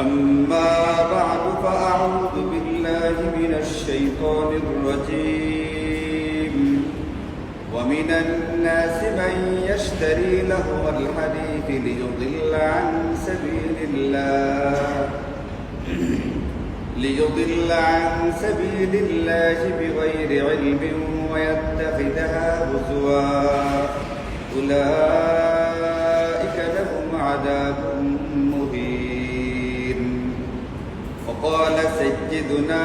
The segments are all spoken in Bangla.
أما بعد فأعوذ بالله من الشيطان الرجيم. ومن الناس من يشتري لهو الحديث ليضل عن سبيل الله. ليضل عن سبيل الله بغير علم ويتخذها هزوا. أولئك لهم عذاب وقال سيدنا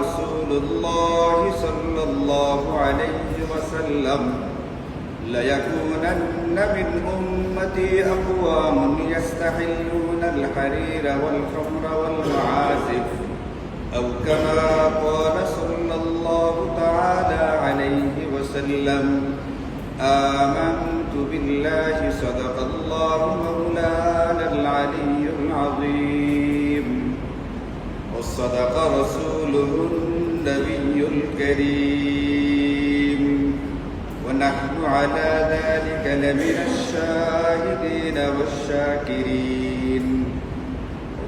رسول الله صلى الله عليه وسلم ليكونن من أمتي أقوام يستحلون الحرير والخمر والمعازف أو كما قال صلى الله تعالى عليه وسلم آمنت بالله صدق الله مولانا العلي العظيم. وصدق رسوله النبي الكريم. ونحن على ذلك لمن الشاهدين والشاكرين.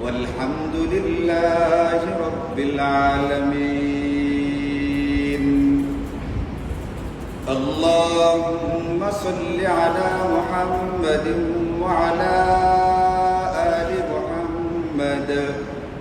والحمد لله رب العالمين. اللهم صل على محمد وعلى آل محمد.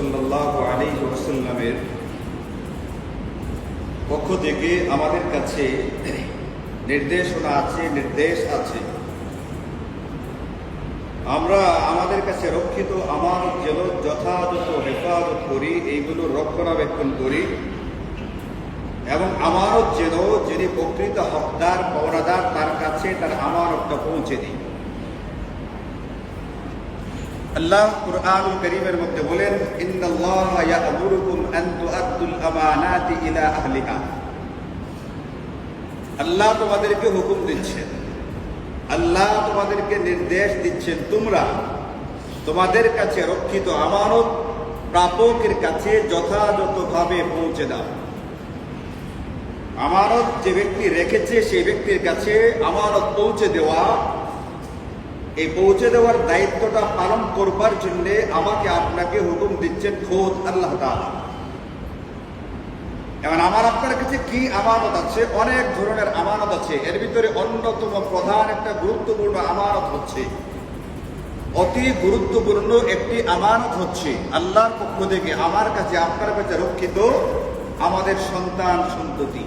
সাল্লাহ পক্ষ থেকে আমাদের কাছে নির্দেশনা আছে, নির্দেশ আছে। আমরা আমাদের কাছে রক্ষিত আমার যেন যথাযথ হেফাজত করি, এইগুলো রক্ষণাবেক্ষণ করি। এবং আমারও যেন যিনি প্রকৃত হকদার, পাওনাদার, তার কাছে তার আমানতটা পৌঁছে দিই। আল্লাহ কুরআনুল করিমের মধ্যে বলেন, ইন্নাল্লাহ ইয়া'মুরুকুম আন তুআদ্দুল আমানাতি ইলা আহলিহা। আল্লাহ তোমাদেরকে হুকুম দিচ্ছেন। আল্লাহ তোমাদেরকে নির্দেশ দিচ্ছেন, তোমরা তোমাদের কাছে রক্ষিত আমানত প্রাপকের কাছে যথাযথভাবে পৌঁছে দাও। আমানত যে ব্যক্তি রেখেছে, সেই ব্যক্তির কাছে আমানত পৌঁছে দেওয়া এই পৌঁছে দেওয়ার দায়িত্বটা পালন করবার জন্য আমাকে আপনাকে হুকুম দিচ্ছেন খোদ আল্লাহ এবং আমার আপনার কাছে কি আমানত আছে? অনেক ধরনের আমানত আছে। এর ভিতরে অন্যতম প্রধান একটা গুরুত্বপূর্ণ আমানত হচ্ছে, অতি গুরুত্বপূর্ণ একটি আমানত হচ্ছে, আল্লাহর পক্ষ থেকে আমার কাছে, আপনার কাছে রক্ষিত আমাদের সন্তান সন্ততি।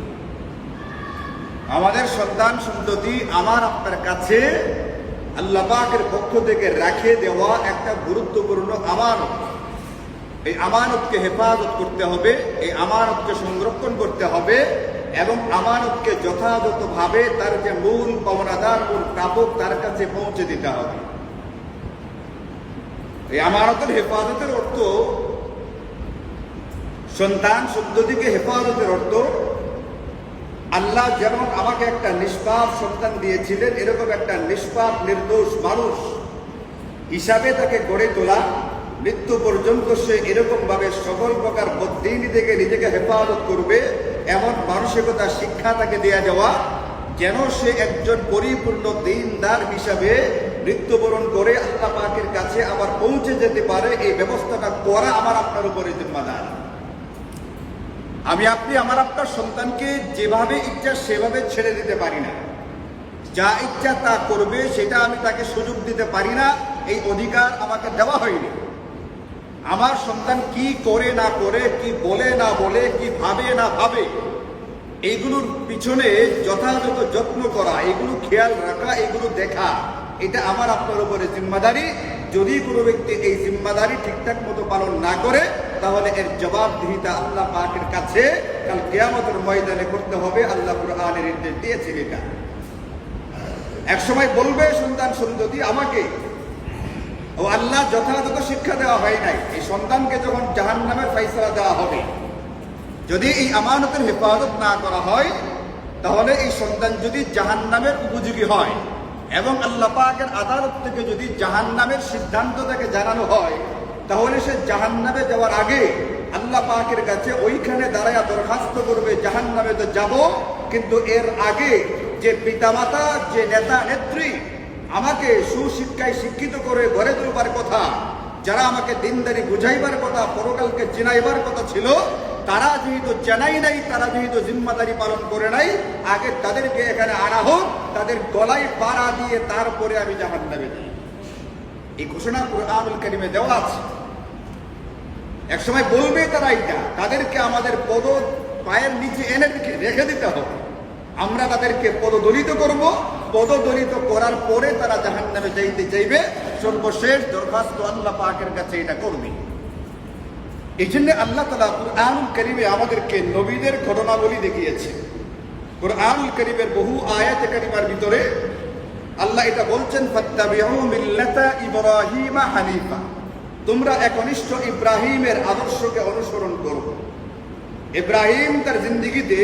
আমাদের সন্তান সন্ততি আমার আপনার কাছে আল্লাহ পাকের পক্ষ থেকে রাখে দেওয়া একটা গুরুত্বপূর্ণ আমানত। এই আমানতকে হেফাজত করতে হবে, এই আমানতকে সংরক্ষণ করতে হবে এবং আমানতকে যথাযথভাবে তার যে মূল পাওনাদার মূল প্রাপক, তার কাছে পৌঁছে দিতে হবে। এই আমানতের হেফাজতের অর্থ, সন্তান সন্ততিকে হেফাজতের অর্থ আল্লাহ যেমন আমাকে একটা নিষ্পাপ সন্তান দিয়েছিলেন, এরকম একটা নিষ্পাপ, নির্দোষ মানুষ হিসাবে তাকে গড়ে তোলা, মৃত্যু পর্যন্ত সে এরকম ভাবে সকল প্রকার বদিনী থেকে নিজেকে হেফাজত করবে, এমন মানসিকতা, শিক্ষা তাকে দেয়া যাওয়া, যেন সে একজন পরিপূর্ণ দিনদার হিসাবে মৃত্যুবরণ করে আল্লাহ পাকের কাছে আবার পৌঁছে যেতে পারে, এই ব্যবস্থাটা করা আমার আপনার উপরে জিম্মাদার আমি আপনি আমার আপনার সন্তানকে যেভাবে ইচ্ছা সেভাবে ছেড়ে দিতে পারি না। যা ইচ্ছা তা করবে, সেটা আমি তাকে সুযোগ দিতে পারি না। এই অধিকার আমাকে দেওয়া হয়নি। আমার সন্তান কি করে না করে, কি বলে না বলে, কি ভাবে না ভাবে এইগুলোর পিছনে যথাযথ যত্ন করা, এগুলো খেয়াল রাখা, এগুলো দেখা, এটা আমার আপনার উপরে জিম্মাদারি। যদি কোনো ব্যক্তি এই জিম্মাদারি ঠিকঠাক মতো পালন না করে তাহলে এর জবাবদিহিতা আল্লাহ পাকের কাছে কাল কেয়ামতের ময়দানে করতে হবে। আল্লাহ কুরআনের নির্দেশ দিয়েছেন এটা। এক সময় বলবে, সন্তান সন্ততি আমাকে। ও আল্লাহ, যথাযথ শিক্ষা দেওয়া হয় নাই। এই সন্তানকে যখন জাহান নামের ফাইসলা দেওয়া হবে, যদি এই আমানতের হেফাজত না করা হয়, তাহলে এই সন্তান যদি জাহান নামের উপযোগী হয় এবং আল্লাহ পাকের আদালত থেকে যদি জাহান নামের সিদ্ধান্ত তাকে জানানো হয় তাহলে সে জাহান নামে যাওয়ার আগে আল্লাহ পাকের কাছে ওইখানে দাঁড়ায়া দরখাস্ত করবে জাহান নামে তো যাব, কিন্তু এর আগে যে পিতামাতা, যে নেতা, নেত্রী আমাকে সুশিক্ষায় শিক্ষিত করে গড়ে তুলবার কথা, যারা আমাকে দিনদারি বুঝাইবার কথা, পরকালকে চিনাইবার কথা ছিল, তারা যেহেতু চেনাই নাই, তারা যেহেতু জিম্মাদারি পালন করে নাই, আগে তাদেরকে এখানে আনা হোক, তাদের গলায় পাড়া দিয়ে তারপরে আমি জাহান নামে যাই এই ঘোষণা কোরআনুল কারিমে দেওয়া আছে। এক সময় বলবে তারা এটা, তাদেরকে আমাদের পদ পায়ের নিচে এনে রেখে- দিতে হবে। আমরা তাদেরকে পদদলিত করব। পদদলিত করার পরে তারা জাহান নামে যাইতে চাইবে। সর্বশেষ দরখাস্ত আল্লাহ পাকের কাছে এটা করবে। এই জন্য আল্লাহ তালা কুরআনুল করিমে আমাদেরকে নবীদের ঘটনাবলী দেখিয়েছে। কুরআনুল করিমের বহু আয়াত করিমার ভিতরে আল্লাহ এটা বলছেন ইব্রাহিমা হানিফা। তোমরা একনিষ্ঠ ইব্রাহিমের আদর্শকে অনুসরণ করো। ইব্রাহিম তার জিন্দিগিতে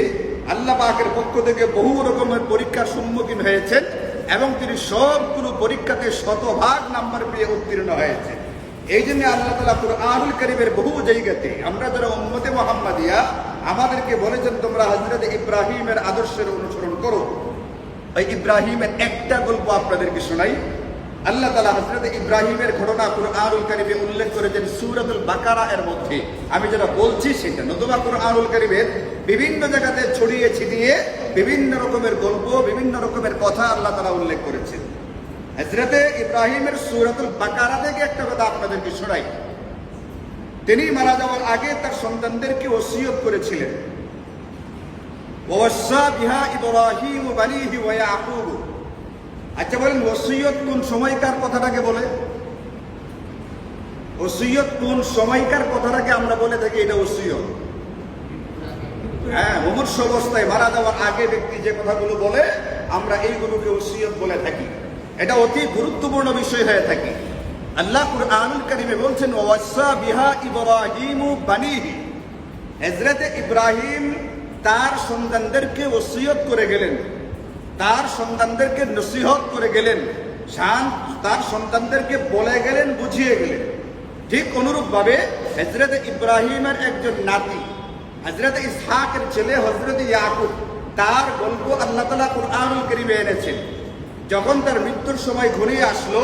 আল্লাহ পাকের পক্ষ থেকে বহু রকমের পরীক্ষার সম্মুখীন হয়েছেন এবং তিনি সবগুলো পরীক্ষাতে শতভাগ নাম্বার পেয়ে উত্তীর্ণ হয়েছে এই জন্য আল্লাহ তালা কুরআনুল করিমের বহু জায়গাতে আমরা যারা উম্মতে মোহাম্মদিয়া, আমাদেরকে বলেছেন, তোমরা হজরত ইব্রাহিমের আদর্শের অনুসরণ করো। ওই ইব্রাহিমের একটা গল্প আপনাদেরকে শোনাই। আল্লাহ তালা হজরত ইব্রাহিমের ঘটনা কুরআনুল কারিমে উল্লেখ করেছেন সুরাতুল বাকারা এর মধ্যে। আমি যেটা বলছি সেটা নতুবা কুরআনুল কারিমের বিভিন্ন জায়গাতে ছড়িয়ে ছিটিয়ে বিভিন্ন রকমের গল্প, বিভিন্ন রকমের কথা আল্লাহ তালা উল্লেখ করেছেন। হজরতে ইব্রাহিমের সুরাতুল বাকারা থেকে একটা কথা আপনাদেরকে শোনাই। তিনি মারা যাওয়ার আগে তার সন্তানদেরকে ওসিয়ত করেছিলেন। ওয়াসা বিহা ইব্রাহিম বানিহি ওয়া ইয়াকুব আচ্ছা বলেন, ওসিয়ত কোন সময়কার কথাটাকে বলে? ওসিয়ত কোন সময়কার কথাটাকে আমরা বলে থাকি, এটা ওসিয়ত। হ্যাঁ মুমূর্ষ অবস্থায় মারা যাওয়ার আগে ব্যক্তি যে কথাগুলো বলে, আমরা এইগুলোকে ওসিয়ত বলে থাকি। এটা অতি গুরুত্বপূর্ণ বিষয় হয়ে থাকে। আল্লাহ কুরআনুল কারিমে বলছেন, ওয়াসা বিহা ইব্রাহিম বানিহি। হযরত ইব্রাহিম তার সন্তানদেরকে ওসিয়ত করে গেলেন। তার সন্তানদেরকে নসিহত করে গেলেন। শান তার সন্তানদেরকে বলে গেলেন, বুঝিয়ে গেলেন। ঠিক অনুরূপ ভাবে হজরত ইব্রাহিমের একজন নাতি হজরত ইসহাকের ছেলে হজরত ইয়াকুব, তার গল্প আল্লাহ তালা কুরআনুল করিমে এনেছেন। যখন তার মৃত্যুর সময় ঘনিয়ে আসলো,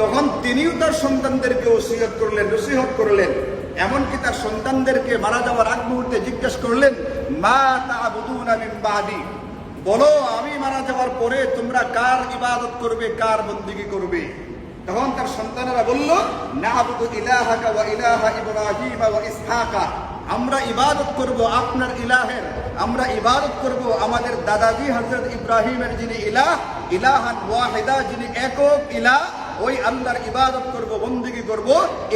তখন তিনিও তার সন্তানদেরকে ওসিয়ত করলেন, নসিহত করলেন। এমনকি তার সন্তানদেরকে মারা যাওয়ার আগ মুহূর্তে জিজ্ঞেস করলেন, মা তা বাদি? বলো, আমি মারা যাওয়ার পরে তোমরা কার ইবাদত করবে, কার বন্দিগি করবে? তখন তার সন্তানেরা বলল আমরা ইবাদত করব আপনার ইলাহের, আমরা ইবাদত করব আমাদের দাদাজি হযরত ইব্রাহিমের যিনি ইলাহ, ইলাহান ওয়াহিদা যিনি একক ইলাহ, ওই আল্লাহর ইবাদত করব বন্দিগি করব,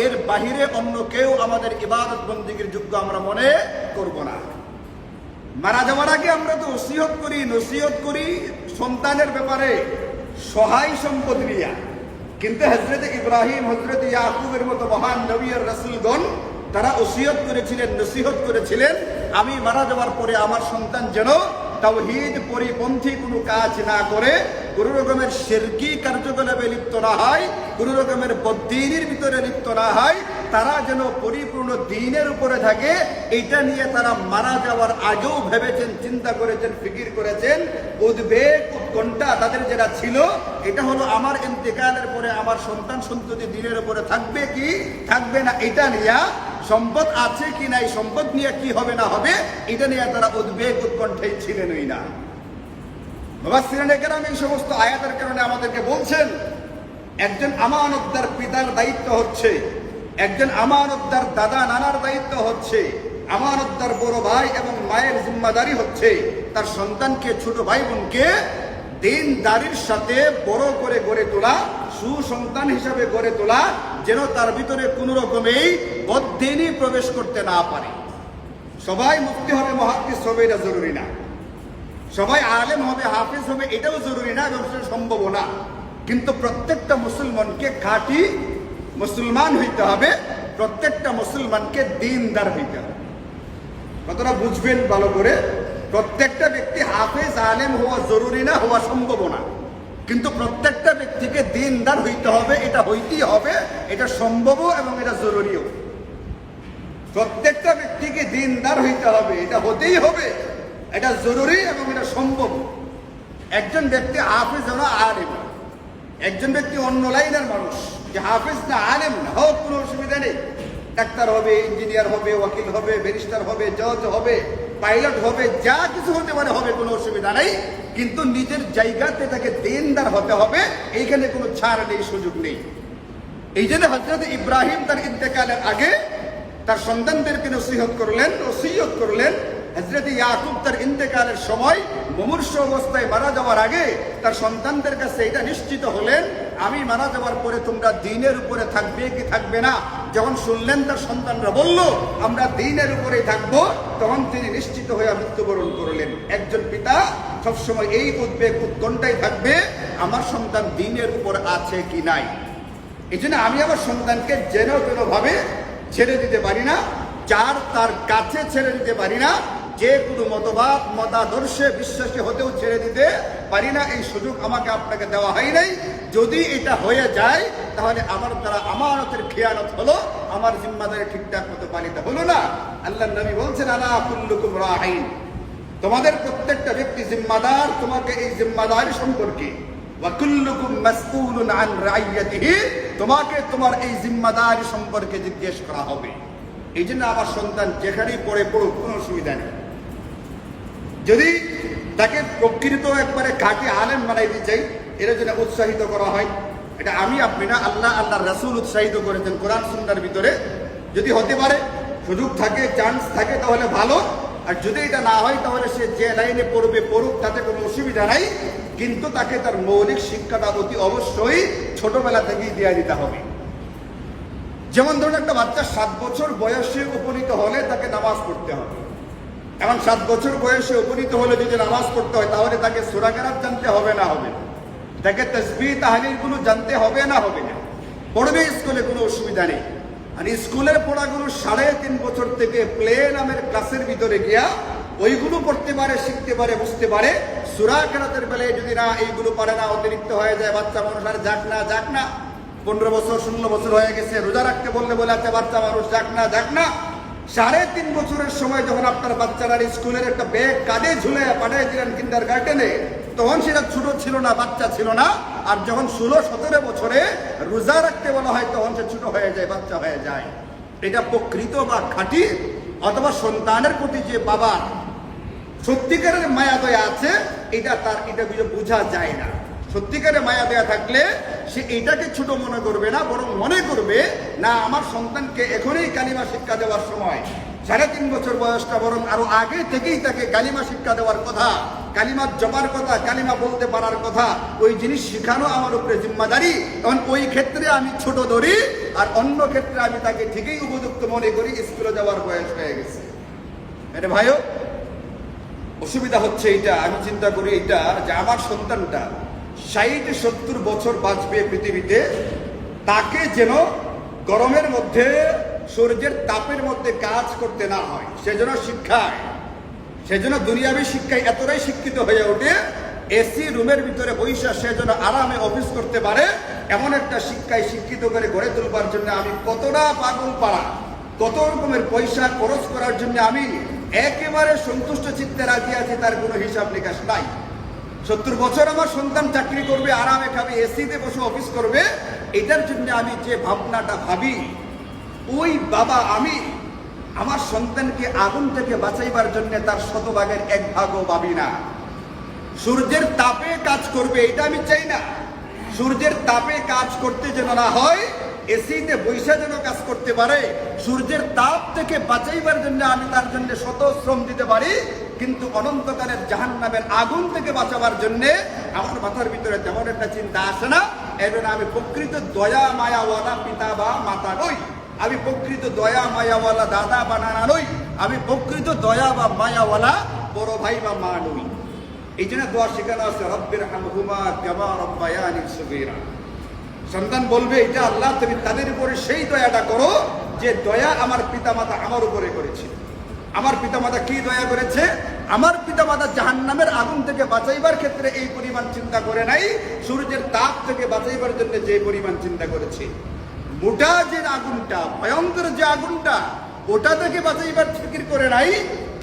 এর বাহিরে অন্য কেউ আমাদের ইবাদত বন্দিগির যোগ্য আমরা মনে করব না। মারা যাওয়ার আগে আমরা তো ওসিয়ত করি, নসিহত করি সন্তানের ব্যাপারে সহায় সম্পদ নিয়া। কিন্তু হজরত ইব্রাহিম হজরত ইয়াকুবের মতো মহান নবী আর রাসূলগণ, তারা ওসিয়ত করেছিলেন, নসিহত করেছিলেন, আমি মারা যাওয়ার পরে আমার সন্তান যেন তাওহীদ পরিপন্থী কোনো কাজ না করে কোনো রকমের শেরকি কার্যকলাপে লিপ্ত না হয়, কোনো রকমের বদ্দিনের ভিতরে লিপ্ত না হয়, তারা যেন পরিপূর্ণ দিনের উপরে থাকে, এটা নিয়ে তারা মারা যাওয়ার আগেও ভেবেছেন, চিন্তা করেছেন, ফিকির করেছেন, উদ্বেগ, উৎকণ্ঠা তাদের যেটা ছিল, এটা হলো আমার ইন্তেকালের পরে আমার সন্তান সন্ততি দিনের উপরে থাকবে কি? থাকবে না, এটা নিয়ে সম্পদ আছে কি নাই, সম্পদ নিয়ে কি হবে না হবে, এটা নিয়ে তারা উদ্বেগ উৎকণ্ঠায় ছিলেনই না। মুফাসসিরিন কেরাম এই সমস্ত আয়াতের কারণে আমাদেরকে বলছেন, একজন আমানতদার পিতার দায়িত্ব হচ্ছে, একজন আমানতদার দাদা নানার দায়িত্ব হচ্ছে, আমানতদার বড় ভাই এবং মায়ের জিম্মাদারি হচ্ছে, তার সন্তানকে, ছোট ভাই বোনকে দিনদারির সাথে বড় করে গড়ে তোলা সুসন্তান হিসাবে গড়ে তোলা যেন তার ভিতরে কোনো রকমেই বদিনই প্রবেশ করতে না পারে। সবাই মুক্তি হবে, মহাদ্দিস হবে, এটা জরুরি না। সবাই আলেম হবে, হাফিজ হবে, এটাও জরুরি না এবং সেটা সম্ভব না। কিন্তু প্রত্যেকটা মুসলমানকে খাঁটি মুসলমান হইতে হবে, প্রত্যেকটা মুসলমানকে দিনদার হইতে হবে। কতটা বুঝবেন ভালো করে? প্রত্যেকটা ব্যক্তি হাফেজ, আলেম হওয়া জরুরি না, হওয়া সম্ভব না। কিন্তু প্রত্যেকটা ব্যক্তিকে দিনদার হইতে হবে, এটা হইতেই হবে, এটা সম্ভবও এবং এটা জরুরিও। প্রত্যেকটা ব্যক্তিকে দিনদার হইতে হবে, এটা হতেই হবে, এটা জরুরি এবং এটা সম্ভব। একজন ব্যক্তি হাফেজ না আলেম, একজন ব্যক্তি অন্য লাইনের মানুষ, যে হাফেজ না আলেম না, হোক, কোনো অসুবিধা নেই। ডাক্তার হবে, ইঞ্জিনিয়ার হবে, ওয়াকিল হবে, ব্যারিস্টার হবে, জজ হবে পাইলট হবে, যা কিছু হতে পারে, হবে, কোনো অসুবিধা নেই। কিন্তু নিজের জায়গাতে তাকে দেনদার হতে হবে, এইখানে কোনো ছাড় নেই, সুযোগ নেই। এই জন্য হজরত ইব্রাহিম তার ইন্তেকালের আগে তার সন্তানদেরকে নসিহত করলেন ওসিয়ত করলেন। হজরত ইয়াকুব তার ইন্তেকালের সময় মুমূর্ষ অবস্থায় মারা যাওয়ার আগে তার সন্তানদের কাছে এটা নিশ্চিত হলেন আমি মারা যাওয়ার পরে তোমরা দিনের উপরে থাকবে কি থাকবে না? যখন শুনলেন তার সন্তানরা বলল, আমরা দিনের উপরেই থাকব, তখন তিনি নিশ্চিত হয়ে মৃত্যুবরণ করলেন। একজন পিতা সবসময় এই উদ্বেগ উৎকণ্ঠায় থাকবে, আমার সন্তান দিনের উপর আছে কি নাই? এই জন্য আমি আমার সন্তানকে যেন তেন ভাবে ছেড়ে দিতে পারি না, যার তার কাছে ছেড়ে দিতে পারি না, যে কোনো মতবাদ, মতাদর্শে বিশ্বাসী হতেও ছেড়ে দিতে পারি না। এই সুযোগ আমাকে আপনাকে দেওয়া হয় নাই। যদি এটা হয়ে যায়, তাহলে আমার দ্বারা আমানতের খেয়ানত হলো, আমার জিম্মাদারি ঠিকঠাক মতো পালিত হলো না। আল্লাহ নবী বলছেন, আলা কুল্লুকুম তোমাদের প্রত্যেকটা ব্যক্তি জিম্মাদার, তোমাকে এই জিম্মাদারি সম্পর্কে তোমাকে তোমার এই জিম্মাদারি সম্পর্কে জিজ্ঞেস করা হবে। এই জন্য আমার সন্তান যেখানেই পড়ে পড়ুক, কোনো অসুবিধা নেই। যদি তাকে প্রকৃত একবারে কাকে আলেম বানাইতে চাই এর জন্য উৎসাহিত করা হয়, এটা আমি আপনি না, আল্লাহ আল্লাহ রাসূল উৎসাহিত করেছেন কোরআন সুন্নার ভিতরে। যদি হতে পারে, সুযোগ থাকে চান্স থাকে, তাহলে ভালো। আর যদি এটা না হয়, তাহলে সে যে লাইনে পড়বে, পড়ুক, তাতে কোনো অসুবিধা নাই। কিন্তু তাকে তার মৌলিক শিক্ষাটা অতি অবশ্যই ছোটবেলা থেকেই দিয়ে দিতে হবে। যেমন ধরুন, একটা বাচ্চা সাত বছর বয়সে উপনীত হলে তাকে নামাজ পড়তে হবে। এখন সাত বছর বয়সে উপনীত হলে যদি নামাজ পড়তে হয়, তাহলে তাকে সুরাকেরাত জানতে হবে না হবে? তাকে তসবি তাহলিলগুলো জানতে হবে না হবে? না পড়বে স্কুলে কোনো অসুবিধা নেই। আর স্কুলের পড়াগুলো সাড়ে তিন বছর থেকে প্লে নামের ক্লাসের ভিতরে গিয়া ওইগুলো পড়তে পারে, শিখতে পারে, বুঝতে পারে। সুরা কেরাতের বেলায় যদি না এইগুলো পারে না, অতিরিক্ত হয়ে যায়, বাচ্চা মানুষ আর যাক না যাক না। পনেরো বছর, ষোলো বছর হয়ে গেছে, রোজা রাখতে বললে বলে আছে, বাচ্চা মানুষ যাক না যাক না। সাড়ে তিন বছরের সময় যখন আপনার বাচ্চারা স্কুলের একটা ব্যাগ কাঁধে ঝুলে পাঠিয়ে দিলেন কিন্ডার গার্ডেনে তখন সেটা ছোট ছিল না, বাচ্চা ছিল না। আর যখন ষোলো, সতেরো বছরে রোজা রাখতে বলা হয়, তখন সে ছোট হয়ে যায়, বাচ্চা হয়ে যায়। এটা প্রকৃত বা খাঁটি? অথবা সন্তানের প্রতি যে বাবার সত্যিকারের মায়া দয়া আছে, এটা তার, এটা বুঝে বোঝা যায় না। সত্যিকারের মায়া দেয়া থাকলে সে এটাকে ছোট মনে করবে না, বরং মনে করবে, না, আমার সন্তানকে এখনই কালিমা শিক্ষা দেওয়ার সময় সাড়ে তিন বছর বয়সটা বরং আরও আগে থেকেই তাকে কালিমা শিক্ষা দেওয়ার কথা কালিমার জমার কথা কালিমা বলতে পারার কথা, ওই জিনিস শেখানো আমার উপরে জিম্মাদারি। তখন ওই ক্ষেত্রে আমি ছোট ধরি আর অন্য ক্ষেত্রে আমি তাকে ঠিকই উপযুক্ত মনে করি, স্কুলে যাওয়ার বয়স হয়ে গেছে। আরে ভাইও, অসুবিধা হচ্ছে এটা আমি চিন্তা করি এটা যে আমার সন্তানটা ষাট সত্তর বছর বাঁচবে পৃথিবীতে, তাকে যেন গরমের মধ্যে সূর্যের তাপের মধ্যে কাজ করতে না হয়, সেজন্য শিক্ষায়। সেজন্য দুনিয়াবী শিক্ষায় এতটাই শিক্ষিত হয়ে ওঠে, এসি রুমের ভিতরে বৈশা সে যেন আরামে অফিস করতে পারে, এমন একটা শিক্ষায় শিক্ষিত করে গড়ে তুলবার জন্য আমি কতটা পাগল পাড়া, কত রকমের পয়সা খরচ করার জন্য আমি একেবারে সন্তুষ্ট চিত্তে রাজি আছি, তার কোনো হিসাব নিকাশ নাই। সত্তর বছর আমার সন্তান চাকরি করবে, আরামে খাবে, এসিতে বসে অফিস করবে, এটার জন্য আমি যে ভাবনাটা ভাবি ওই বাবা আমি আমার সন্তানকে আগুন থেকে বাঁচাইবার জন্য তার শতভাগের এক ভাগও ভাবি না। সূর্যের তাপে কাজ করবে এটা আমি চাই না। সূর্যের তাপে কাজ করতে যেন না হয়, এসিতে বৈশা যেন কাজ করতে পারে। সূর্যের তাপ থেকে বাঁচাইবার জন্য আমি তার জন্য শত শ্রম দিতে পারি, কিন্তু অনন্তকালের জাহান নামের আগুন থেকে বাঁচাবার জন্যে আমার মাথার ভিতরে তেমন একটা চিন্তা আসে না। জন্য আমি প্রকৃত দয়া মায়াওয়ালা পিতা বা মাতা নই। আমি প্রকৃত দয়া মায়াওয়ালা দাদা বা নানা নই, আমি প্রকৃত দয়া বা মায়াওয়ালা বড় ভাই বা মা নই। এই জন্য দোয়া শেখানো আছে, রব্বের হামহুমা কামা সন্তান বলবে, এটা আল্লাহ, তুমি তাদের উপরে সেই দয়াটা করো যে দয়া আমার পিতামাতা আমার উপরে করেছে। আমার পিতামাতা কি দয়া করেছে? আমার পিতামাতা জাহান্নামের আগুন থেকে বাঁচাইবার ক্ষেত্রে এই পরিমাণ চিন্তা করে নাই, সূর্যের তাপ থেকে বাঁচাইবার জন্য যে পরিমাণ চিন্তা করেছে। মোটা যে আগুনটা, ভয়ঙ্কর যে আগুনটা, ওটা থেকে বাঁচাইবার ফিকির করে নাই,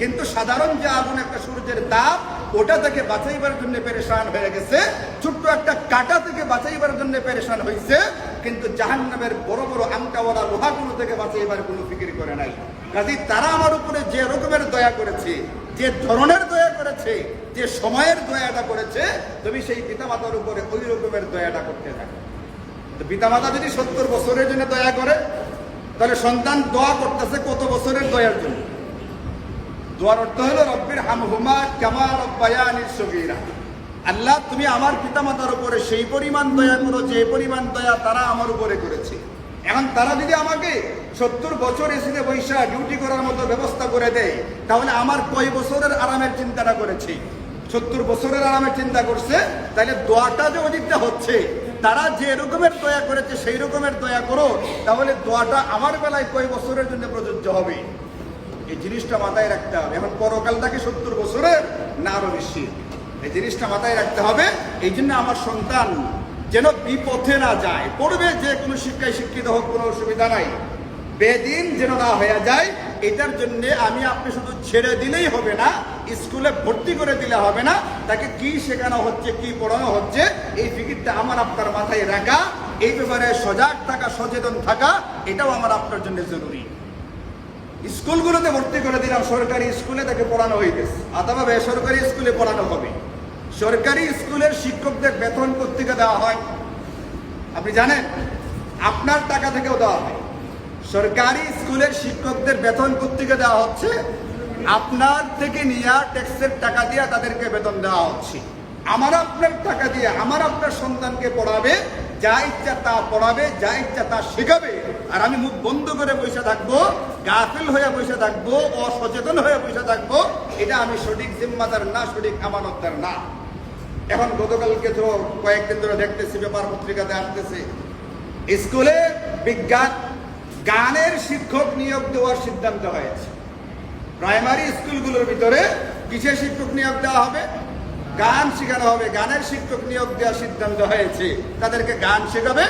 কিন্তু সাধারণ যে আগুন একটা সূর্যের তাপ, ওটা থেকে বাঁচাইবার জন্য পেরেশান হয়ে গেছে, ছোট্ট একটা কাটা থেকে বাঁচাইবার জন্য পেরেশান হয়েছে কিন্তু জাহান্নামের বড় বড় আংটাওয়ালা লোহাগুলো থেকে বাঁচাইবার কোনো ফিকির করে নাই। কাজী তারা আমার উপরে যে রকমের দয়া করেছে, যে ধরনের দয়া করেছে, যে সময়ের দয়াটা করেছে, তুমি সেই পিতামাতার উপরে ওই রকমের দয়াটা করতে থাকো। তো পিতামাতা যদি সত্তর বছরের জন্য দয়া করে, তাহলে সন্তান দোয়া করতেছে কত বছরের দয়ার জন্য? দোয়ার অর্থ হলো, রব্বির হামহুমা কামা রব্বায়ানির সগীরা। আল্লাহ, তুমি আমার পিতামাতার উপরে সেই পরিমাণ দয়া করো, যে পরিমাণ দয়া তারা আমার উপরে করেছে। এখন তারা যদি আমাকে সত্তর বছর এসে বৈশা ডিউটি করার মতো ব্যবস্থা করে দেয়, তাহলে আমার কয় বছরের আরামের চিন্তাটা করেছে? সত্তর বছরের আরামের চিন্তা করছে, তাহলে দোয়াটা যে অধিকটা হচ্ছে তারা যে রকমের দয়া করেছে, সেই রকমের দয়া করো, তাহলে দোয়াটা আমার বেলায় কয় বছরের জন্য প্রযোজ্য হবে? এই জিনিসটা মাথায় রাখতে হবে। এখন পরকালটাকে সত্তর বছরের না আরও বেশি এই জিনিসটা মাথায় রাখতে হবে। এই জন্য আমার সন্তান যেন বিপথে না যায়, পড়বে যে কোনো শিক্ষায় শিক্ষিত হোক, কোনো অসুবিধা নাই। বেদিন যেন না হয়ে যায়, এটার জন্য আমি আপনি শুধু ছেড়ে দিলেই হবে না স্কুলে ভর্তি করে দিলে হবে না। তাকে কি শেখানো হচ্ছে, কি পড়ানো হচ্ছে, এই ফিকিরটা আমার আপনার মাথায় রাখা, এই ব্যাপারে সজাগ থাকা, সচেতন থাকা, এটাও আমার আপনার জন্য জরুরি। স্কুলগুলোতে ভর্তি করে দিলাম, সরকারি স্কুলে তাকে পড়ানো হইতেছে। অথবা বেসরকারি স্কুলে পড়ানো হবে। সরকারি স্কুলের শিক্ষকদের বেতন পত্রিকা দেওয়া হয়। আপনি জানেন, আপনার টাকা থেকেও দেওয়া হয়। সরকারি স্কুলের শিক্ষকদের বেতন পত্রিকা দেওয়া হচ্ছে আপনার থেকে নিয়ে ট্যাক্সের টাকা দিয়ে তাদেরকে বেতন দেওয়া হচ্ছে। আমার আপনার টাকা দিয়ে আমার আপনার সন্তানকে পড়াবে, যা ইচ্ছা তা পড়াবে, যা ইচ্ছা তা শেখাবে। আর আমি মুখ বন্ধ করে বসে থাকব, গাফিল হয়ে বসে থাকব, অসচেতন হয়ে বসে থাকব, এটা আমি সঠিক জিম্মাদার না, সঠিক আমানতদার না। এখন গতকালকে তো কয়েকদিন ধরে দেখতেছি, পেপার পত্রিকাতে আসতেছে। স্কুলে বিজ্ঞান, গানের শিক্ষক নিয়োগ দেওয়ার সিদ্ধান্ত হয়েছে। প্রাইমারি স্কুলগুলোর ভিতরে কিসের শিক্ষক নিয়োগ দেওয়া হবে, গান শেখানো হবে, গানের শিক্ষক নিয়োগ দেওয়ার সিদ্ধান্ত হয়েছে। তাদেরকে গান শেখাবে,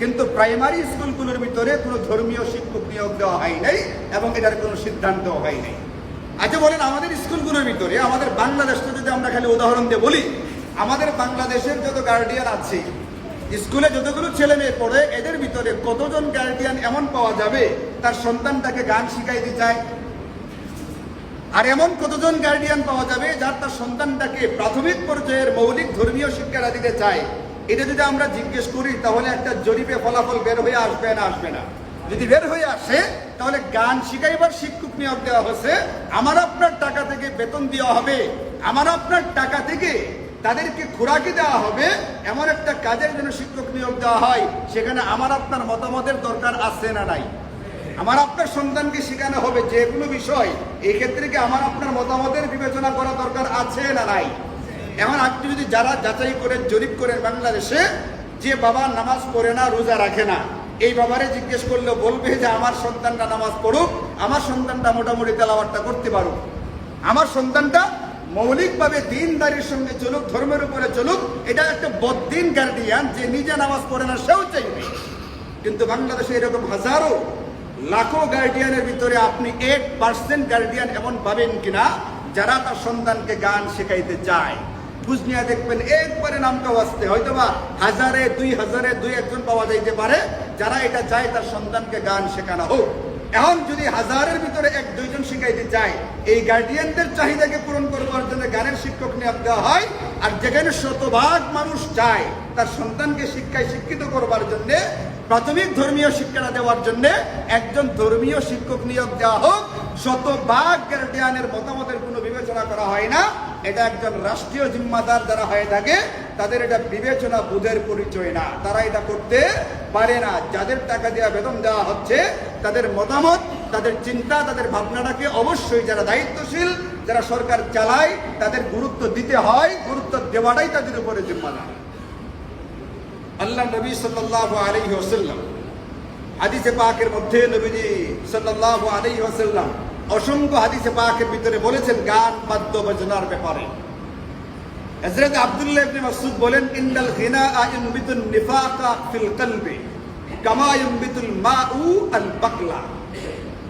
কিন্তু প্রাইমারি স্কুলগুলোর ভিতরে কোনো ধর্মীয় শিক্ষক নিয়োগ দেওয়া হয় নাই এবং এটার কোনো সিদ্ধান্ত হয় নাই। আচ্ছা বলেন, আমাদের স্কুলগুলোর ভিতরে, আমাদের বাংলাদেশটা যদি আমরা খালি উদাহরণ দিয়ে বলি, আমাদের বাংলাদেশের যত গার্ডিয়ান আছে, স্কুলে যতগুলো ছেলে মেয়ে পড়ে, এদের ভিতরে কতজন গার্ডিয়ান এমন পাওয়া যাবে, তার সন্তানটাকে গান শিখাইতে চায় আর এমন কতজন গার্ডিয়ান পাওয়া যাবে যার তার সন্তানটাকে প্রাথমিক পর্যায়ের মৌলিক ধর্মীয় শিক্ষাটা দিতে চায়? এটা যদি আমরা জিজ্ঞেস করি, তাহলে একটা জরিপে ফলাফল বের হয়ে আসবে না আসবে না। যদি বের হয়ে আসে, তাহলে গান শিখাইবার শিক্ষক নিয়োগ দেওয়া হচ্ছে আমার আপনার টাকা থেকে বেতন দেওয়া হবে। আমার আপনার টাকা থেকে তাদেরকে খোরাকি দেওয়া হবে। এমন একটা কাজের জন্য শিক্ষক নিয়োগ দেওয়া হয়, সেখানে আমার আপনার মতামতের দরকার আছে না নাই? আমার আপনার সন্তানকে শেখানো হবে যে কোনো বিষয়। এই ক্ষেত্রে কি আমার আপনার মতামতের বিবেচনা করা দরকার আছে না নাই? এমন আপনি যদি যারা যাচাই করেন জরিপ করেন বাংলাদেশে যে বাবা নামাজ পড়ে না, রোজা রাখে না, এই বাবারে জিজ্ঞেস করলে বলবে যে আমার সন্তানটা নামাজ পড়ুক, আমার সন্তানটা মোটামুটি তেলাওয়াতটা করতে পারুক। আমার সন্তানটা মৌলিকভাবে দিনদারির সঙ্গে চলুক, ধর্মের উপরে চলুক, এটা একটা বদ্দিন গার্ডিয়ান যে নিজে নামাজ পড়ে না, সেও চাইবে। কিন্তু বাংলাদেশে এরকম হাজারো লাখো গার্ডিয়ানের ভিতরে আপনি এক পার্সেন্ট গার্ডিয়ান এমন পাবেন কিনা, যারা তার সন্তানকে গান শেখাইতে চায়। বুঝ নিয়ে দেখবেন, একবারে নামটা আসতে হয়তো বা হাজারে, দুই হাজারে, দুই একজন পাওয়া যাইতে পারে, যারা এটা চায় তার সন্তানকে গান শেখানো হোক। এখন যদি হাজারের ভিতরে এক, দুইজন শিখাইতে চায়, এই গার্ডিয়ানদের চাহিদাকে পূরণ করবার জন্য গানের শিক্ষক নিয়োগ দেওয়া হয়, আর যেখানে শতভাগ মানুষ চায় তার সন্তানকে শিক্ষায় শিক্ষিত করবার জন্য প্রাথমিক ধর্মীয় শিক্ষাটা দেওয়ার জন্য একজন ধর্মীয় শিক্ষক নিয়োগ দেওয়া হোক, শতভাগ গার্ডিয়ানের মতামতের কোনো বিবেচনা করা হয় না। এটা একজন রাষ্ট্রীয় জিম্মাদার যারা হয়ে থাকে, তাদের এটা বিবেচনা বোধের পরিচয় না। তারা এটা করতে পারে না। যাদের টাকা দেওয়া বেতন দেওয়া হচ্ছে, তাদের মতামত, তাদের চিন্তা, তাদের ভাবনাটাকে অবশ্যই যারা দায়িত্বশীল, যারা সরকার চালায়, তাদের গুরুত্ব দিতে হয়। গুরুত্ব দেওয়াটাই তাদের উপরে জিম্মাদার। আল্লাহ নবী সাল্লাল্লাহু আলাইহি ওয়াসাল্লাম, হাদিসে পাকের মধ্যে নবীজি সাল্লাল্লাহু আলাইহি ওয়াসাল্লাম অসংখ্য হাদিসে পাকের ভিতরে বলেছেন গান বাদ্য বাজনার ব্যাপারে। হযরত আব্দুল্লাহ ইবনে মাসউদ বলেন, ইন্নাল গিনা ইনবিতুন নিফাকা ফিল কলবি কামা ইনবিতুল মাউ আল বাকলা।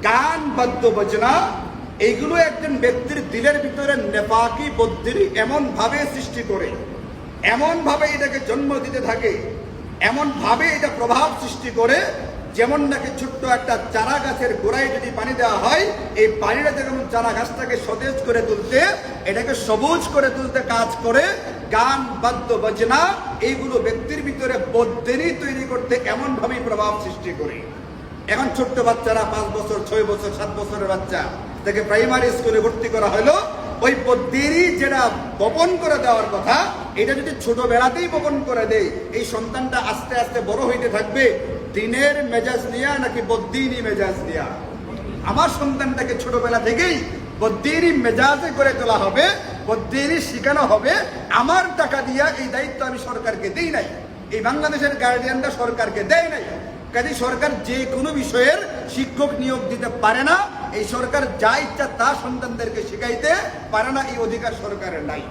গান, বাদ্য, বাজনা, এইগুলো একজন ব্যক্তির দিলের ভিতরে নেফাকি বদ্দির এমন ভাবে সৃষ্টি করে এমন ভাবে এটাকে জন্ম দিতে থাকে এমন ভাবে এটা প্রভাব সৃষ্টি করে, যেমন নাকি ছোট্ট একটা চারা গাছের গোড়ায় যদি পানি দেওয়া হয়, এই পানিটা যেমন চারা গাছটাকে সতেজ করে তুলতে, এটাকে সবুজ করে তুলতে কাজ করে, গান, বাদ্য, বাজনা, এইগুলো ব্যক্তির ভিতরে বদ্যেরই তৈরি করতে এমন ভাবেই প্রভাব সৃষ্টি করে। এখন ছোট্ট বাচ্চারা পাঁচ বছর, ছয় বছর, সাত বছরের বাচ্চা, তাকে প্রাইমারি স্কুলে ভর্তি করা হলো। ওই পদ্ধতি যেটা বপন করে দেওয়ার কথা, এটা যদি ছোটবেলাতেই বপন করে দেয়, এই সন্তানটা আস্তে আস্তে বড় হইতে থাকবে, দিনের মেজাজ নিয়া নাকি বদ্দিনী মেজাজ নিয়া? আমার সন্তানটাকে ছোটবেলা থেকেই বদ্দিনী মেজাজে করে তোলা হবে বদ্দিনী শেখানো হবে, আমার টাকা দিয়া এই দায়িত্ব আমি সরকারকে দেই নাই, এই বাংলাদেশের গার্ডিয়ানরা সরকারকে দেয় নাই। কাজে সরকার যে কোনো বিষয়ের শিক্ষক নিয়োগ দিতে পারে না এই সরকার যা ইচ্ছা তা সন্তানদেরকে শেখাইতে পারে না, এই অধিকার সরকারের নাই।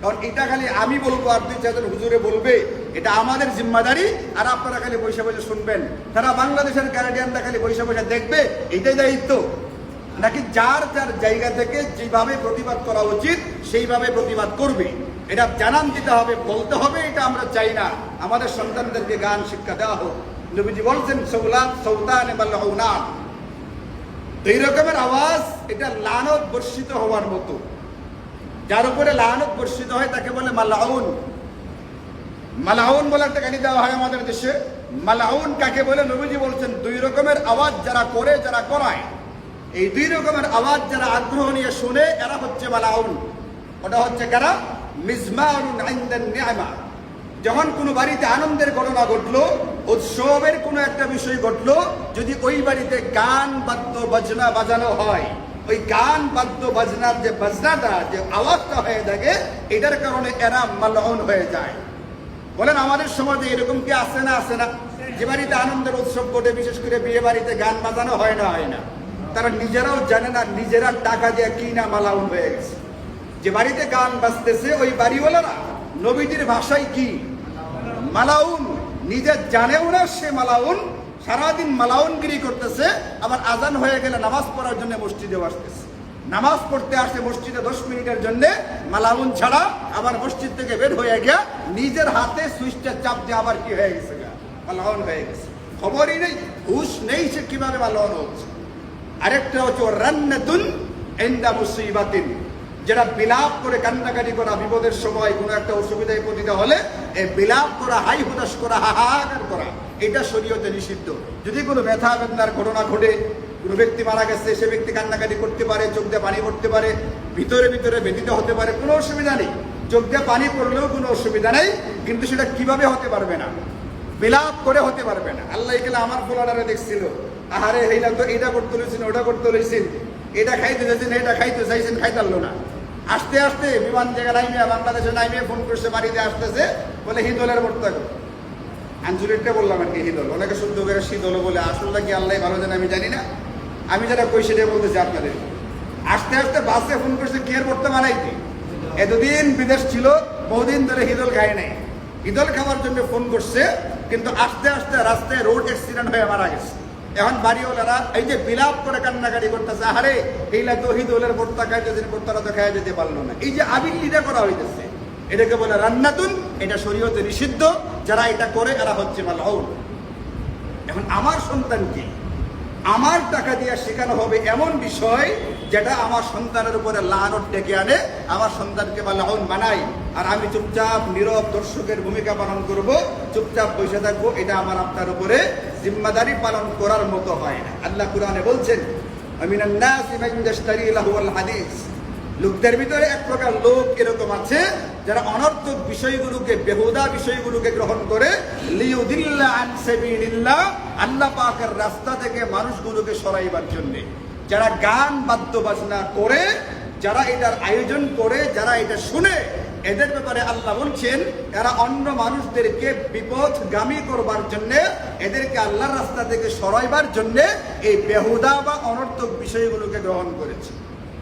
কারণ এটা খালি আমি বলব আর দুই চারজন হুজুরে বলবে, এটা আমাদের জিম্মাদারি, আর আপনারা খালি বৈশা বসে শুনবেন। তারা বাংলাদেশের গার্ডিয়ানরা খালি বৈশা বসে দেখবে, এটাই দায়িত্ব। নাকি যার যার জায়গা থেকে যেভাবে প্রতিবাদ করা উচিত, সেইভাবে প্রতিবাদ করবে। এটা জানান দিতে হবে, বলতে হবে, এটা আমরা চাই না। আমাদের সন্তানদেরকে গান শিক্ষা দেওয়া হোক। নবীজি বলছেন সৌলান সৌতান এই রকমের আওয়াজ এটা লানত বর্ষিত হওয়ার মতো। যার উপরে লানত বর্ষিত হয় তাকে বলে মালাউন। মালাউন বলে একটা গাড়ি দেওয়া হয় আমাদের দেশে। মালাউন কাকে বলে? নবীজি বলছেন, দুই রকমের আওয়াজ যারা করে, যারা করায়। এই দুই রকমের আওয়াজ যারা আগ্রহ নিয়ে শুনে, এরা হচ্ছে মালাউন। ওটা হচ্ছে কারা? মিজমাউন আইন্দান নিয়ামা। যখন কোনো বাড়িতে আনন্দের ঘটনা ঘটলো, উৎসবের কোনো একটা বিষয় ঘটলো, যদি ওই বাড়িতে গান, বাদ্য, বাজনা বাজানো হয়, ওই গান, বাদ্য, বাজনার যে বাজনাটা, যে আওয়াজটা হয়ে থাকে, এটার কারণে এরা মালহন হয়ে যায়। বলেন, আমাদের সমাজে এরকম কি আছে না আছে না? যে বাড়িতে আনন্দের উৎসব ঘটে, বিশেষ করে বিয়ে বাড়িতে গান বাজানো হয় না হয় না। তারা নিজেরাও জানে না, নিজেরা টাকা দিয়ে কি না মালাউন হয়ে গেছে। যে বাড়িতে গান বাজতেছে, ওই বাড়িওয়ালারা নবীদের ভাষায় কি মালাউন নিজে জানেও না সে মালাউন, সারাদিন মালাউনগিরি করতেছে, আবার আজান হয়ে গেলে নামাজ পড়ার জন্য মসজিদে আসতেছে। নামাজ পড়তে আসে মসজিদে দশ মিনিটের জন্য, মালাউন ছাড়া আবার মসজিদ থেকে বের হয়ে গিয়া নিজের হাতে সুইচটা চাপ দিয়ে আবার কি হয়ে গেছে গা? মালাউন হয়ে গেছে। খবরই নেই, হুশ নেই সে কীভাবে মালাউন হচ্ছে। আরেকটা হচ্ছে রান্নাতুন এন্দা মুসিবাতিন। যেটা বিলাপ করে কান্নাকাটি করা বিপদের সময় কোনো একটা অসুবিধায় পতিত হলে এই বিলাপ করা, হাই হুতাশ করা, হাহাকার করা, এটা শরীয়তে নিষিদ্ধ। যদি কোনো ব্যথা, বেদনার ঘটনা ঘটে, কোনো ব্যক্তি মারা গেছে, সে ব্যক্তি কান্নাকাটি করতে পারে, চোখ দিয়ে পানি পড়তে পারে, ভিতরে ভিতরে ব্যতীত হতে পারে, কোনো অসুবিধা নেই। চোখ দিয়ে পানি পড়লেও কোনো অসুবিধা নেই, কিন্তু সেটা কীভাবে হতে পারবে না? বিলাপ করে হতে পারবে না। আল্লাহ গেলে আমার ফোলাডারে দেখছিল। আহারে এইটা তো এটা করতে লইছেন ওটা করতে লইছেন এটা খাইতে চাইছেন এটা খাইতে চাইছেন খাইতারলো না। আস্তে আস্তে বিমান জায়গা নাইমিয়া বাংলাদেশে নাইমিয়া ফোন করছে, বাড়িতে আসতেছে, বলে হিদলের ভর্তা করো আঞ্চলিকটা বললাম আর কি হিদল অনেকে শুদ্ধ করে শীতল বলে, আসলে কি আল্লাহ ভালো জানে, আমি জানি না। আমি যারা কই সেটাই বলতেছি আপনাদের। আস্তে আস্তে বাসে ফোন করছে, কি এর ভর্তা বানাইতে এতদিন বিদেশ ছিল, বহুদিন ধরে হিদল খায় নাই। হিদল খাওয়ার জন্য ফোন করছে, কিন্তু আস্তে আস্তে রাস্তায় রোড অ্যাক্সিডেন্ট হয়ে মারা গেছে। এখন বাড়িওয়ালারা এই যে বিলাপ করে কান্নাকাটি করতেছে আরে এইলা তো হিদলের ভর্তা খাইতে ভর্তারা তো খাইয়া যেতে পারল না। এই যে আবিল্লিটা করা হইতেছে, এটাকে বলে রান্নাতুন, এটা শরীয়তে নিষিদ্ধ, যারা এটা করে এরা হচ্ছে মালাউন এখন আমার সন্তানকে আমার টাকা দিয়ে শেখানো হবে এমন বিষয় যেটা আমার সন্তানের উপরে লানত ডেকে আনে, আমার সন্তানকে বা লাউন বানাই। আর আমি চুপচাপ, নীরব দর্শকের ভূমিকা পালন করব, চুপচাপ বসে থাকব, এটা আমার আপনার উপরে জিম্মাদারি পালন করার মতো হয় না। আল্লাহ কুরআনে বলছেন হাদিস। লোকদের ভিতরে এক প্রকার লোক এরকম আছে, যারা অনর্থক বিষয়গুলোকে, বেহুদা বিষয়গুলোকে গ্রহণ করে আল্লাহ পাকের রাস্তা থেকে মানুষগুলোকে সরাইবার জন্য। যারা গান বাদ্য বাজনা করে, যারা এটার আয়োজন করে, যারা এটা শুনে এদের ব্যাপারে আল্লাহ বলছেন, এরা অন্য মানুষদেরকে বিপদগামী করবার জন্য, এদেরকে আল্লাহর রাস্তা থেকে সরাইবার জন্য এই বেহুদা বা অনর্থক বিষয়গুলোকে গ্রহণ করেছে।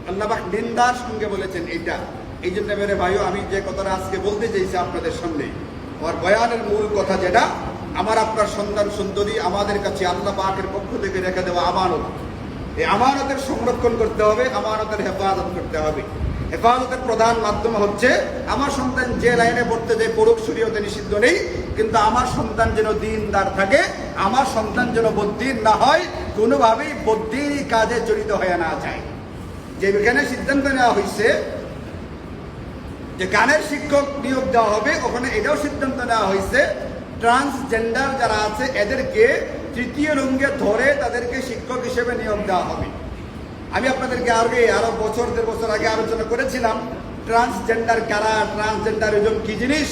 আল্লাহ পাক নিন্দার সঙ্গে বলেছেন এটা। এই জন্য মেরে ভাইও, আমি যে কথাটা আজকে বলতে চাইছি আপনাদের সামনে আমার বয়ানের মূল কথা যেটা, আমার আপনার সন্তান সুন্দরী, আমাদের কাছে আল্লাহ পাকের পক্ষ থেকে রেখে দেওয়া আমানত। এই আমানতের সংরক্ষণ করতে হবে, আমানতের হেফাজত করতে হবে। হেফাজতের প্রধান মাধ্যম হচ্ছে, আমার সন্তান যে লাইনে পড়তে যে পড়ুক শরীয়তে নিষিদ্ধ নেই, কিন্তু আমার সন্তান যেন দিনদার থাকে, আমার সন্তান যেন বদ্দিন না হয়, কোনোভাবেই বদ্দিনই কাজে জড়িত হয়ে না যায়। যে এখানে সিদ্ধান্ত নেওয়া হয়েছে যে গানের শিক্ষক নিয়োগ দেওয়া হবে, ওখানে এটাও সিদ্ধান্ত নেওয়া হয়েছে, ট্রান্সজেন্ডার যারা আছে, এদেরকে তৃতীয় লিঙ্গে ধরে তাদেরকে শিক্ষক হিসেবে নিয়োগ দেওয়া হবে। আমি আপনাদেরকে আগে আরও বছর, দেড় বছর আগে আলোচনা করেছিলাম ট্রান্সজেন্ডার কারা ট্রান্সজেন্ডারিজম কি জিনিস?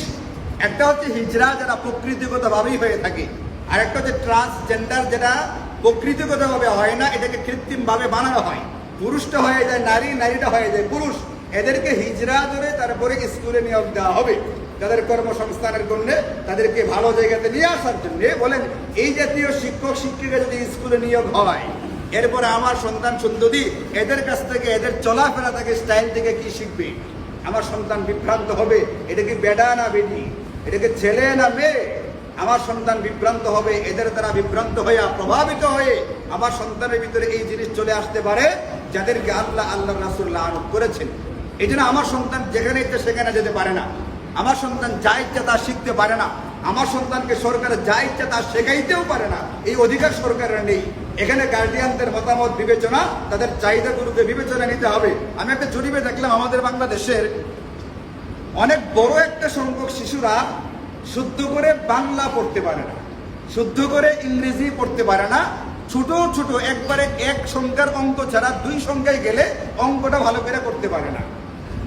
একটা হচ্ছে হিজড়া যেটা প্রকৃতিগতভাবেই হয়ে থাকে। আর একটা হচ্ছে ট্রান্সজেন্ডার যেটা প্রকৃতিগতভাবে হয় না, এটাকে কৃত্রিমভাবে বানানো হয়। পুরুষটা হয়ে যায় নারী, নারীটা হয়ে যায় পুরুষ। এদেরকে হিজড়া ধরে তারপরে স্কুলে নিয়োগ দেওয়া হবে। তাদের কর্মসংস্থানের জন্য, তাদেরকে ভালো জায়গাতে নিয়ে আসার জন্য বলেন, এই জাতীয় শিক্ষক শিক্ষিকা যদি স্কুলে নিয়োগ হয় এরপরে আমার সন্তান সুন্দরী, এদের কাছ থেকে, এদের চলাফেরা থেকে স্টাইল থেকে কি শিখবে? আমার সন্তান বিভ্রান্ত হবে, এটা কি বেডা না বেডি? এটা কি ছেলে না মেয়ে? আমার সন্তান বিভ্রান্ত হবে, এদের দ্বারা বিভ্রান্ত হয়ে, প্রভাবিত হয়ে আমার সন্তানের ভিতরে এই জিনিস চলে আসতে পারে, যাদেরকে আল্লাহ আল্লাহ রাসুল্লাহ আনুক করেছেন। এই জন্য আমার সন্তান যেখানে ইচ্ছে সেখানে যেতে পারে না। আমার সন্তান যা ইচ্ছা তা শিখতে পারে না। আমার সন্তানকে সরকারের যা ইচ্ছা তা শেখাইতেও পারে না। এই অধিকার সরকারের নেই। এখানে গার্ডিয়ানদের মতামত, বিবেচনা, তাদের চাহিদা চাহিদাগুলোকে বিবেচনা নিতে হবে। আমি একটা জরিপে দেখলাম আমাদের বাংলাদেশের অনেক বড় একটা সংখ্যক শিশুরা শুদ্ধ করে বাংলা পড়তে পারে না। শুদ্ধ করে ইংরেজি পড়তে পারে না। ছোট ছোট, একবারে এক সংখ্যার অঙ্ক ছাড়া দুই সংখ্যায় গেলে অঙ্কটা ভালো করে করতে পারে না।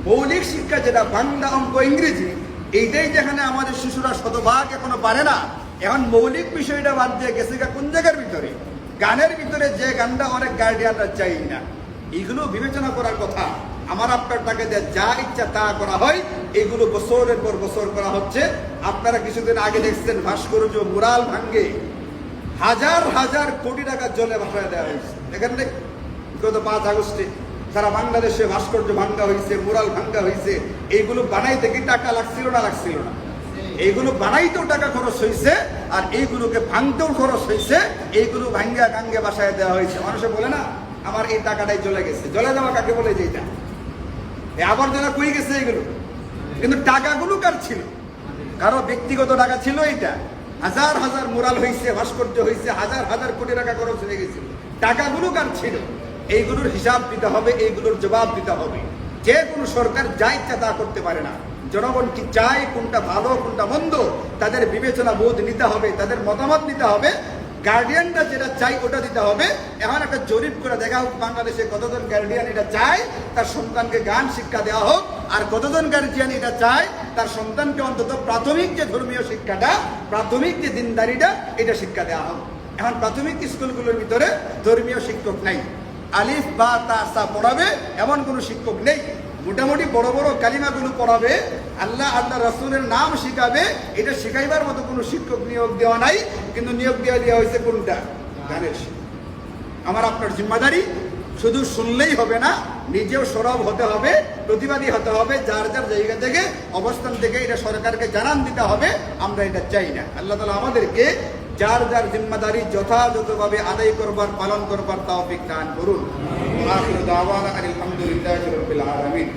মৌলিক শিক্ষা যেটা, বাংলা অঙ্ক, ইংরেজি, এইটাই যেখানে আমাদের শিশুরা শতভাগ এখনও পারে না। এখন মৌলিক বিষয়টা বাদ দিয়ে গেছে কোন জায়গার ভিতরে? গানের ভিতরে যে গানটা অনেক গার্ডিয়ানরা চাই না, এগুলো বিবেচনা করার কথা। আমার আপনার টাকা দিয়ে যা ইচ্ছা তা করা হয়, এগুলো বছরের পর বছর করা হচ্ছে। আপনারা কিছুদিন আগে দেখছেন ভাস্কর্য মুরাল ভাঙ্গে। হাজার হাজার কোটি টাকা জলে ভাসায় দেওয়া হয়েছে। দেখেন দেখ গত পাঁচ আগস্টে সারা বাংলাদেশে ভাস্কর্য ভাঙ্গা হয়েছে, মুরাল ভাঙ্গা হয়েছে। এইগুলো বানাইতে কি টাকা লাগছিল না লাগছিল না? এইগুলো বানাইতেও টাকা খরচ হয়েছে আর এইগুলোকে ভাঙতেও খরচ হয়েছে এইগুলো ভাঙ্গা গাঙ্গে বাসায় দেওয়া হয়েছে মানুষে বলে না, আমার এই টাকাটাই চলে গেছে। জলে যাওয়া কাকে বলে যে এটা? আবর্জনা কই গেছে এগুলো? কিন্তু টাকাগুলো কার ছিল? কারও ব্যক্তিগত টাকা ছিল এটা হাজার হাজার মোরাল হয়েছে ভাস্কর্য হয়েছে হাজার হাজার কোটি টাকা খরচ হয়ে গেছিল টাকাগুলো কার ছিল? এইগুলোর হিসাব দিতে হবে, এইগুলোর জবাব দিতে হবে। যে কোনো সরকার যা ইচ্ছা তা করতে পারে না। জনগণ কি চায়, কোনটা ভালো, কোনটা মন্দ, তাদের বিবেচনা বোধ নিতে হবে, তাদের মতামত নিতে হবে গার্ডিয়ানরা যেটা চাই ওটা দিতে হবে। এখন একটা জরিপ করে দেখা হোক বাংলাদেশে কতজন গার্ডিয়ান এটা চায়, তার সন্তানকে গান শিক্ষা দেওয়া হোক, আর কতজন গার্জিয়ান এটা চায়, তার সন্তানকে অন্তত প্রাথমিক যে ধর্মীয় শিক্ষাটা, প্রাথমিক যে দিনদারিটা, এটা শিক্ষা দেওয়া হোক। এখন প্রাথমিক স্কুলগুলোর ভিতরে ধর্মীয় শিক্ষক নাই। আলিফ বা তা পড়াবে, এমন কোনো শিক্ষক নেই। মোটামুটি বড় বড় কালিমাগুলো পড়াবে, আল্লাহ আল্লাহ রসুলের নাম শিখাবে, এটা শিখাইবার মতো কোনো শিক্ষক নিয়োগ দেওয়া নাই, কিন্তু নিয়োগ দেওয়া দেওয়া হয়েছে কোনটা গানের। আমার আপনার জিম্মাদারি, শুধু শুনলেই হবে না, নিজেও সরব হতে হবে, প্রতিবাদী হতে হবে, যার যার জায়গা থেকে, অবস্থান থেকে এটা সরকারকে জানান দিতে হবে, আমরা এটা চাই না আল্লাহ তালা আমাদেরকে যার যার জিম্মাদারি যথাযথভাবে আদায় করবার পালন করবার তাওফিক দান করুন। আলহামদুলিল্লাহ আলামিন।